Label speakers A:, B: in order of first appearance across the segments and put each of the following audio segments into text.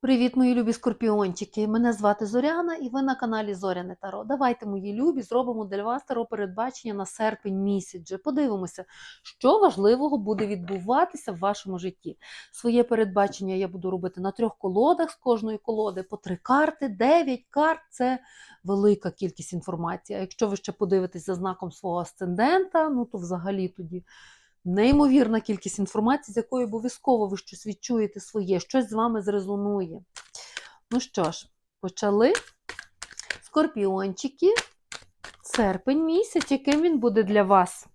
A: Привіт, мої любі скорпіончики! Мене звати Зоряна і ви на каналі Зоряне Таро. Давайте, мої любі, зробимо для вас таро передбачення на серпень місяць. Подивимося, що важливого буде відбуватися в вашому житті. Своє передбачення я буду робити на трьох колодах з кожної колоди по три карти. Дев'ять карт це велика кількість інформації. А якщо ви ще подивитесь за знаком свого асцендента, ну то взагалі тоді неймовірна кількість інформації, з якої обов'язково ви щось відчуєте своє, щось з вами зрезонує. Ну що ж, почали. Скорпіончики, серпень місяць, яким він буде для вас?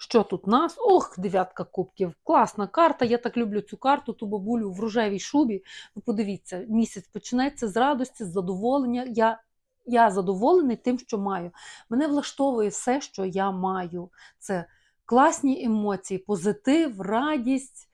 A: Що тут нас? Ох, дев'ятка кубків. Класна карта. Я так люблю цю карту, ту бабулю в рожевій шубі. Ви подивіться, місяць починається з радості, з задоволення. Я я задоволений тим, що маю. Мене влаштовує все, що я маю. Це класні емоції, позитив, радість,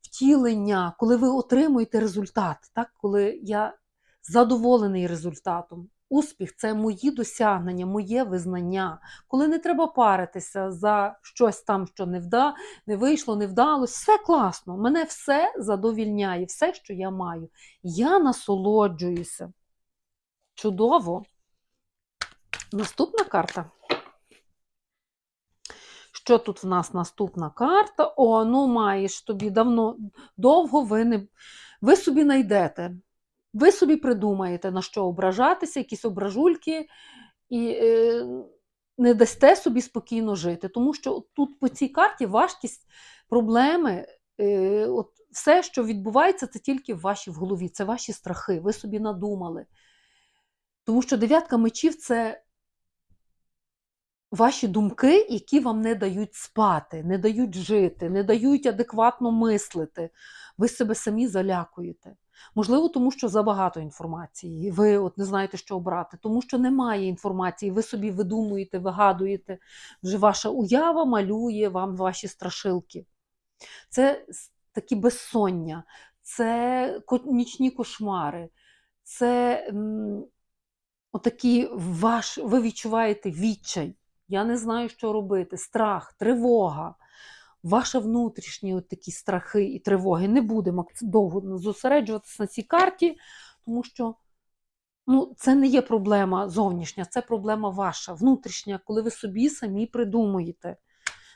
A: втілення, коли ви отримуєте результат, так? коли я задоволений результатом. Успіх це мої досягнення, моє визнання. Коли не треба паритися за щось там, що не вда, не вийшло, не вдалося, все класно. Мене все задовільняє, все, що я маю. Я насолоджуюся. Чудово. Наступна карта. Що тут в нас наступна карта? О, ну маєш тобі давно, довго ви не ви собі знайдете. Ви собі придумаєте, на що ображатися, якісь ображульки, і е, не дасте собі спокійно жити. Тому що тут по цій карті важкість, проблеми, е, от все, що відбувається, це тільки в вашій в голові, це ваші страхи, ви собі надумали. Тому що дев'ятка мечів це ваші думки, які вам не дають спати, не дають жити, не дають адекватно мислити. Ви себе самі залякуєте. Можливо, тому що забагато інформації, ви от не знаєте, що обрати, тому що немає інформації, ви собі видумуєте, вигадуєте. Вже ваша уява малює вам ваші страшилки. Це такі безсоння, це нічні кошмари, це отакі ваш, ви відчуваєте відчай. Я не знаю, що робити. Страх, тривога, ваші внутрішні от такі страхи і тривоги. Не будемо довго зосереджуватися на цій карті, тому що ну, це не є проблема зовнішня, це проблема ваша, внутрішня, коли ви собі самі придумуєте,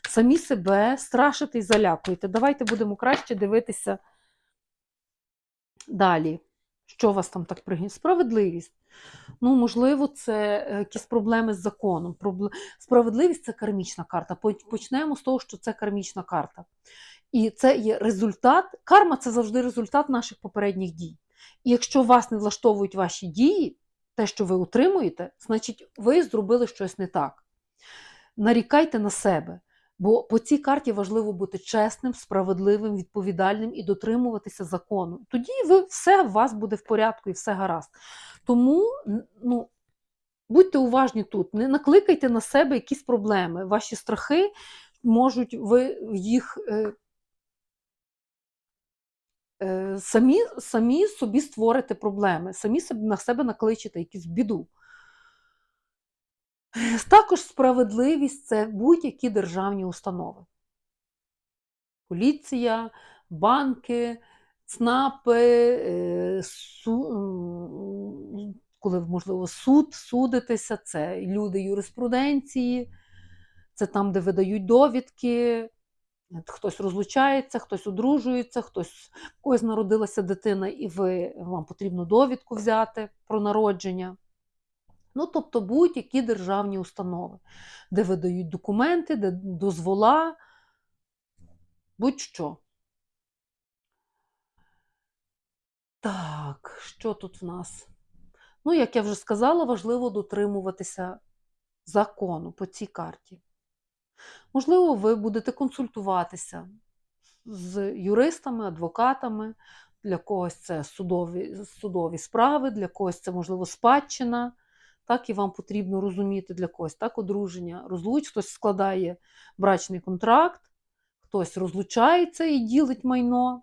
A: самі себе страшите і залякуєте. Давайте будемо краще дивитися далі. Що вас там так пригін? Справедливість. Ну, можливо, це е, якісь проблеми з законом. Справедливість це кармічна карта. Почнемо з того, що це кармічна карта. І це є результат. Карма це завжди результат наших попередніх дій. І якщо вас не влаштовують ваші дії, те, що ви утримуєте, значить, ви зробили щось не так. Нарікайте на себе. Бо по цій карті важливо бути чесним, справедливим, відповідальним і дотримуватися закону. Тоді ви все у вас буде в порядку і все гаразд. Тому ну, будьте уважні тут, не накликайте на себе якісь проблеми. Ваші страхи можуть ви їх е, е, самі самі собі створити проблеми, самі на себе накличете якусь біду. Також справедливість це будь-які державні установи. Поліція, банки, ЦНАПи, е, коли, можливо, суд судитися, це люди юриспруденції, це там, де видають довідки, хтось розлучається, хтось одружується, хтось в когось народилася дитина, і ви, вам потрібно довідку взяти про народження. Ну, тобто будь-які державні установи, де видають документи, де дозвола, будь-що. Так, що тут в нас? Ну, як я вже сказала, важливо дотримуватися закону по цій карті. Можливо, ви будете консультуватися з юристами, адвокатами, для когось це судові, судові справи, для когось це, можливо, спадщина так і вам потрібно розуміти для когось так одруження, розлуч, хтось складає брачний контракт, хтось розлучається і ділить майно,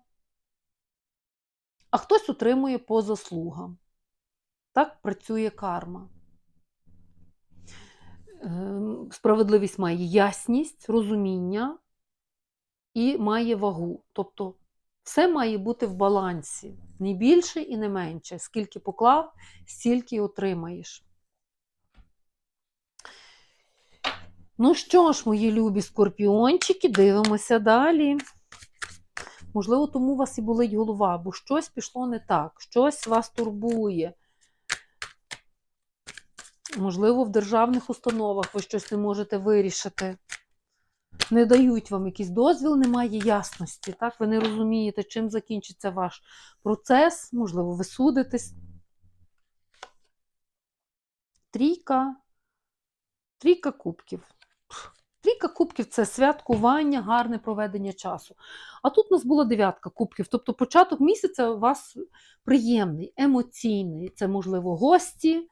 A: а хтось отримує по заслугам. Так працює карма. Ем, справедливість має ясність, розуміння і має вагу. Тобто Все має бути в балансі. Не більше і не менше. Скільки поклав, стільки отримаєш. Ну що ж, мої любі скорпіончики, дивимося далі. Можливо, тому у вас і болить голова, бо щось пішло не так, щось вас турбує. Можливо, в державних установах ви щось не можете вирішити. Не дають вам якийсь дозвіл, немає ясності. Так? Ви не розумієте, чим закінчиться ваш процес, можливо, ви судитесь. Трійка. Трійка кубків. Трійка кубків це святкування, гарне проведення часу. А тут у нас була дев'ятка кубків. Тобто початок місяця у вас приємний, емоційний. Це, можливо, гості.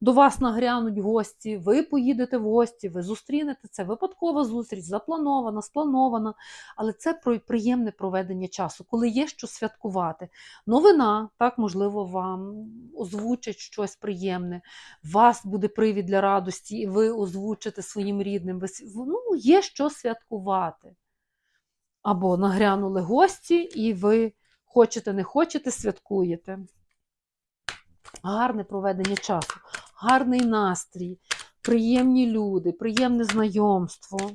A: До вас нагрянуть гості, ви поїдете в гості, ви зустрінете це випадкова зустріч, запланована, спланована. Але це про приємне проведення часу, коли є що святкувати. Новина, так, можливо, вам озвучать щось приємне, у вас буде привід для радості, і ви озвучите своїм рідним. Ну, є що святкувати. Або нагрянули гості, і ви хочете, не хочете, святкуєте. Гарне проведення часу, гарний настрій, приємні люди, приємне знайомство.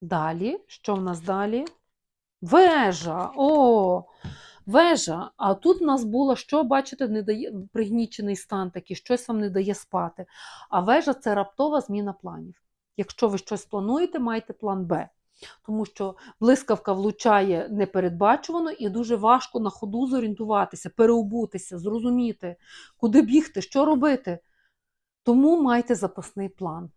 A: Далі, що в нас далі? Вежа. О, вежа. А тут в нас було, що, бачите, не дає, пригнічений стан такий, щось вам не дає спати. А вежа це раптова зміна планів. Якщо ви щось плануєте, майте план Б. Тому що блискавка влучає непередбачувано і дуже важко на ходу зорієнтуватися, переобутися, зрозуміти, куди бігти, що робити. Тому майте запасний план.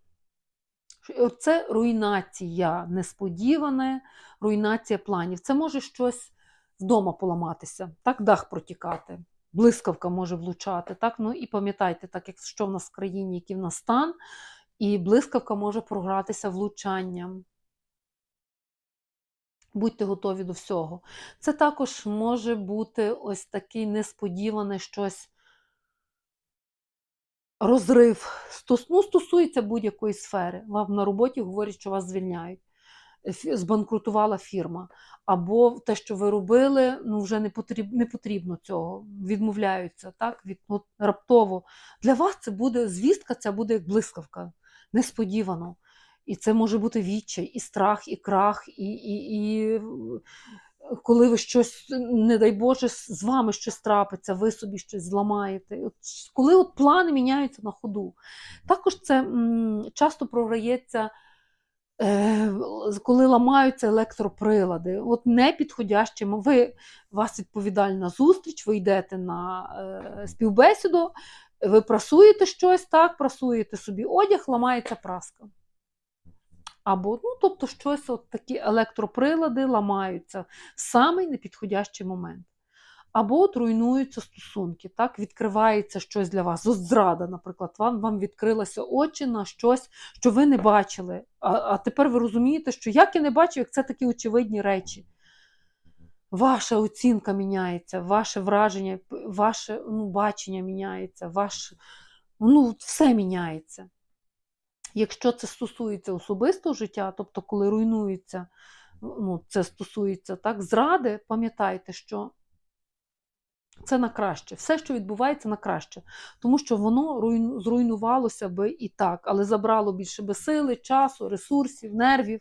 A: Це руйнація несподіване, руйнація планів. Це може щось вдома поламатися, так, дах протікати, блискавка може влучати. Так? Ну і пам'ятайте, так як що в нас в країні, який в нас стан, і блискавка може програтися влучанням. Будьте готові до всього. Це також може бути ось такий несподіване щось розрив. Ну, стосується будь-якої сфери. Вам на роботі говорять, що вас звільняють. Збанкрутувала фірма. Або те, що ви робили, ну вже не потрібно, не потрібно цього. Відмовляються так? Від, от, раптово. Для вас це буде звістка, це буде як блискавка. Несподівано. І це може бути відчай, і страх, і крах, і, і, і коли ви щось, не дай Боже, з вами щось трапиться, ви собі щось зламаєте. От, коли от плани міняються на ходу. Також це м, часто програється, е, коли ламаються електроприлади. От непідходящими. Ви, вас відповідальна зустріч, ви йдете на е, співбесіду, ви прасуєте щось, так, прасуєте собі одяг, ламається праска. Або, ну, тобто, щось, от такі електроприлади ламаються в самий непідходящий момент. Або от руйнуються стосунки, так, відкривається щось для вас. Зрада, наприклад, вам, вам відкрилося очі на щось, що ви не бачили. А, а тепер ви розумієте, що як я не бачив, як це такі очевидні речі. Ваша оцінка міняється, ваше враження, ваше ну, бачення міняється, ваш, ну, все міняється. Якщо це стосується особистого життя, тобто коли руйнується, ну, це стосується так, зради, пам'ятайте, що це на краще. Все, що відбувається, на краще. Тому що воно руйну- зруйнувалося би і так, але забрало більше би сили, часу, ресурсів, нервів.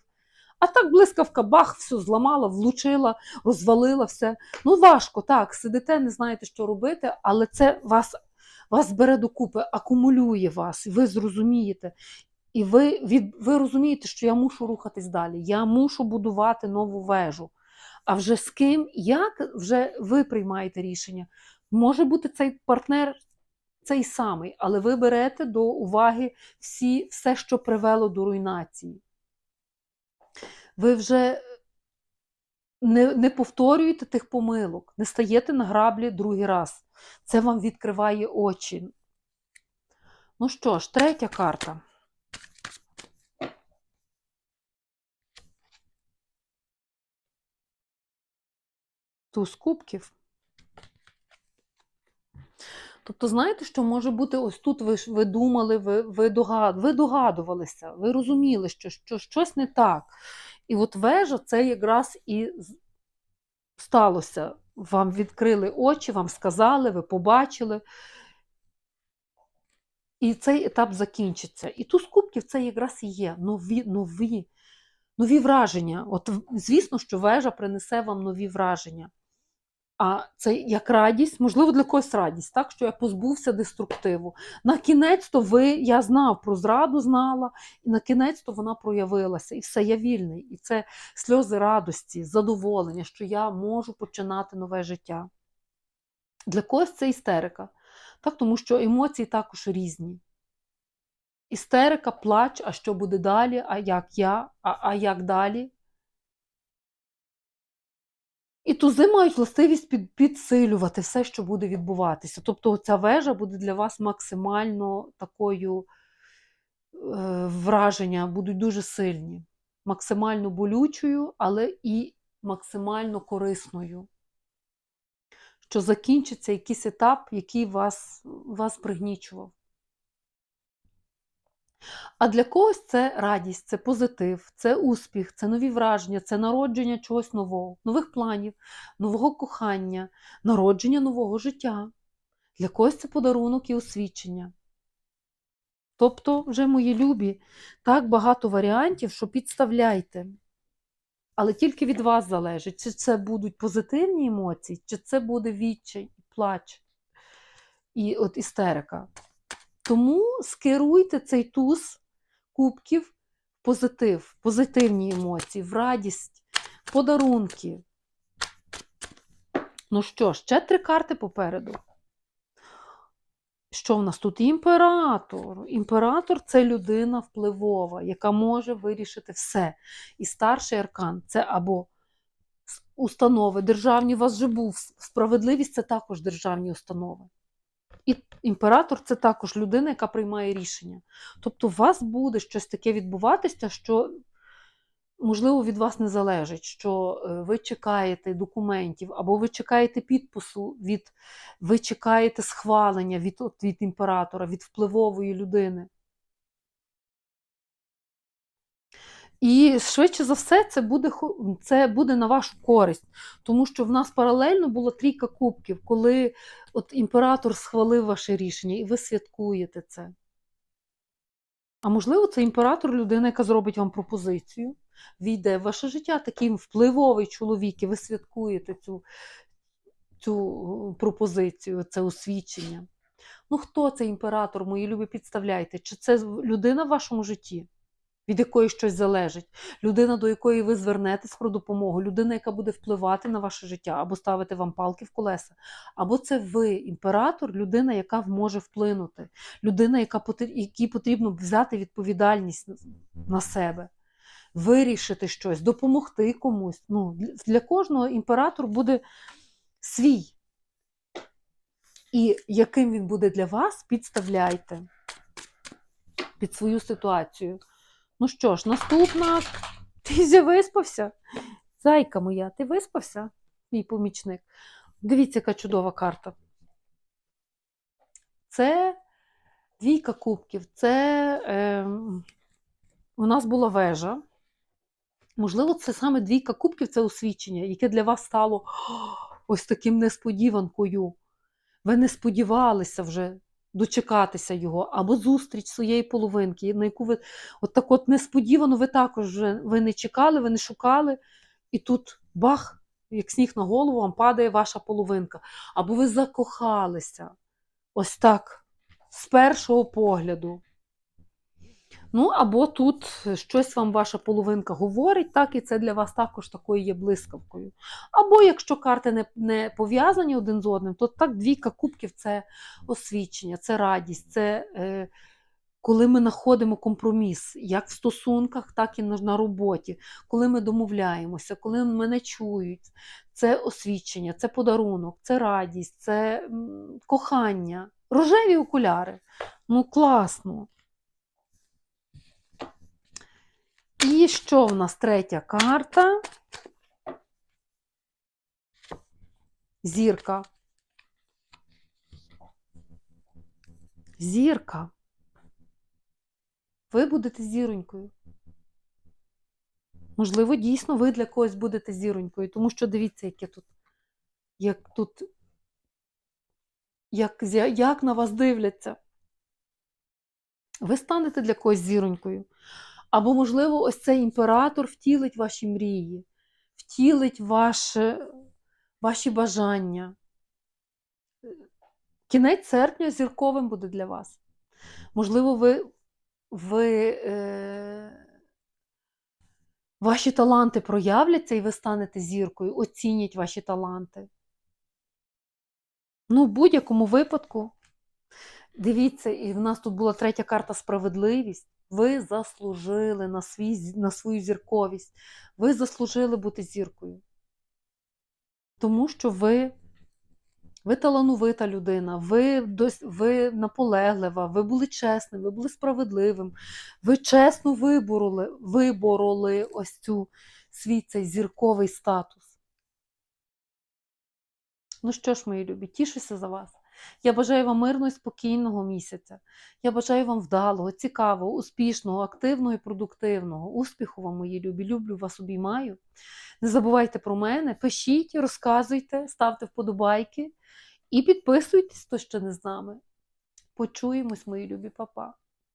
A: А так блискавка, бах, все зламала, влучила, розвалила все. Ну, важко, так, сидите, не знаєте, що робити, але це вас, вас бере докупи, акумулює вас, ви зрозумієте. І ви, від, ви розумієте, що я мушу рухатись далі, я мушу будувати нову вежу. А вже з ким, як вже ви приймаєте рішення. Може бути цей партнер цей самий, але ви берете до уваги всі, все, що привело до руйнації. Ви вже не, не повторюєте тих помилок, не стаєте на граблі другий раз. Це вам відкриває очі. Ну що ж, третя карта. Туз кубків. Тобто, знаєте, що може бути ось тут ви, ви думали, ви, ви, догад, ви догадувалися, ви розуміли, що, що щось не так. І от вежа це якраз і сталося. Вам відкрили очі, вам сказали, ви побачили. І цей етап закінчиться. І туз кубків це якраз і є нові, нові, нові враження. От, звісно, що вежа принесе вам нові враження. А це як радість, можливо, для когось радість, так що я позбувся деструктиву. На кінець-то ви, я знав про зраду, знала, і на кінець-то вона проявилася. І все, я вільний. І це сльози радості, задоволення, що я можу починати нове життя. Для когось це істерика, так, тому що емоції також різні. Істерика, плач, а що буде далі, а як я, а, а як далі. І тузи мають властивість під, підсилювати все, що буде відбуватися. Тобто ця вежа буде для вас максимально такою е, враження, будуть дуже сильні, максимально болючою, але і максимально корисною. Що закінчиться якийсь етап, який вас, вас пригнічував. А для когось це радість, це позитив, це успіх, це нові враження, це народження чогось нового, нових планів, нового кохання, народження нового життя. Для когось це подарунок і освічення. Тобто, вже мої любі, так багато варіантів, що підставляйте. Але тільки від вас залежить, чи це будуть позитивні емоції, чи це буде відчай, плач і от істерика. Тому скеруйте цей туз кубків в позитив, позитивні емоції, в радість, подарунки. Ну що, ще три карти попереду. Що в нас тут? Імператор. Імператор це людина впливова, яка може вирішити все. І старший аркан це або установи державні, у вас вже був справедливість це також державні установи. І імператор це також людина, яка приймає рішення. Тобто, у вас буде щось таке відбуватися, що, можливо, від вас не залежить, що е, ви чекаєте документів, або ви чекаєте підпису, від, ви чекаєте схвалення від, від імператора, від впливової людини. І швидше за все, це буде, це буде на вашу користь, тому що в нас паралельно була трійка кубків, коли от імператор схвалив ваше рішення, і ви святкуєте це. А можливо, це імператор людина, яка зробить вам пропозицію, війде в ваше життя такий впливовий чоловік, і ви святкуєте цю, цю пропозицію, це освічення. Ну, хто це імператор, мої любі, підставляйте? Чи це людина в вашому житті? Від якої щось залежить, людина, до якої ви звернетесь про допомогу, людина, яка буде впливати на ваше життя, або ставити вам палки в колеса. Або це ви, імператор, людина, яка може вплинути, людина, яка якій потрібно взяти відповідальність на себе, вирішити щось, допомогти комусь. Ну, для- кожного імператор буде свій. І яким він буде для вас, підставляйте під свою ситуацію. Ну що ж, наступна. Ти зя виспався? Зайка моя, ти виспався, мій помічник? Дивіться, яка чудова карта. Це двійка кубків. Це е, у нас була вежа. Можливо, це саме двійка кубків це освічення, яке для вас стало ось таким несподіванкою. Ви не сподівалися вже дочекатися його, або зустріч своєї половинки, на яку ви от так от несподівано ви також ви не чекали, ви не шукали, і тут бах, як сніг на голову, вам падає ваша половинка. Або ви закохалися. Ось так, з першого погляду. Ну, або тут щось вам ваша половинка говорить, так, і це для вас також такою є блискавкою. Або якщо карти не, не пов'язані один з одним, то так двійка кубків це освічення, це радість, це е, коли ми знаходимо компроміс, як в стосунках, так і на, роботі, коли ми домовляємося, коли мене чують. Це освічення, це подарунок, це радість, це м, кохання, рожеві окуляри. Ну, класно. І що в нас третя карта? Зірка. Зірка. Ви будете зіронькою. Можливо, дійсно ви для когось будете зіронькою, тому що дивіться, яке тут, як тут, як, як на вас дивляться. Ви станете для когось зіронькою. Або, можливо, ось цей імператор втілить ваші мрії, втілить ваше, ваші бажання. Кінець серпня зірковим буде для вас. Можливо, ви, ви е, ваші таланти проявляться і ви станете зіркою, оцінять ваші таланти. Ну, в будь-якому випадку, дивіться, і в нас тут була третя карта справедливість. Ви заслужили на, свій, на свою зірковість. Ви заслужили бути зіркою. Тому що ви, ви талановита людина, ви, ви наполеглива, ви були чесним, ви були справедливим, ви чесно вибороли, вибороли ось цю свій цей зірковий статус. Ну що ж, мої любі, тішуся за вас. Я бажаю вам мирного і спокійного місяця. Я бажаю вам вдалого, цікавого, успішного, активного і продуктивного. Успіху вам, мої любі. Люблю вас, обіймаю. Не забувайте про мене, пишіть, розказуйте, ставте вподобайки і підписуйтесь, хто ще не з нами. Почуємось, мої любі папа.